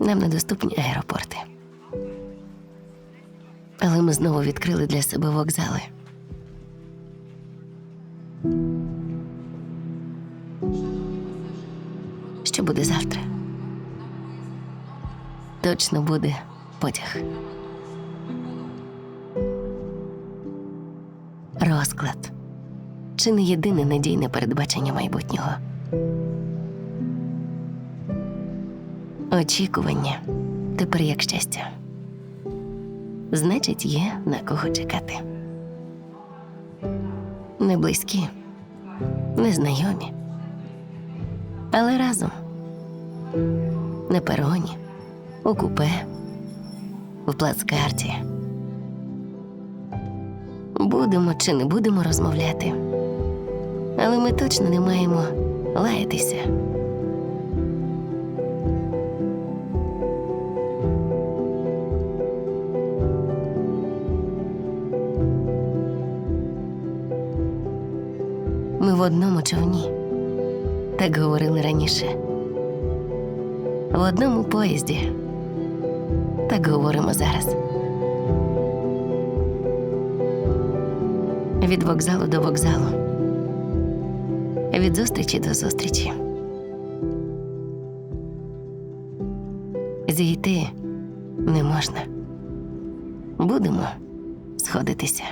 Нам недоступні аеропорти. Але ми знову відкрили для себе вокзали. Що буде завтра? Точно буде потяг. Розклад. Чи не єдине надійне передбачення майбутнього? Очікування тепер як щастя. Значить, є на кого чекати. Не близькі, незнайомі. Але разом на пероні, у купе, в плацкарті. Будемо чи не будемо розмовляти. Але ми точно не маємо лаятися. Ми в одному човні. Так говорили раніше. В одному поїзді. Так говоримо зараз. Від вокзалу до вокзалу. Від зустрічі до зустрічі. Зійти не можна. Будемо сходитися.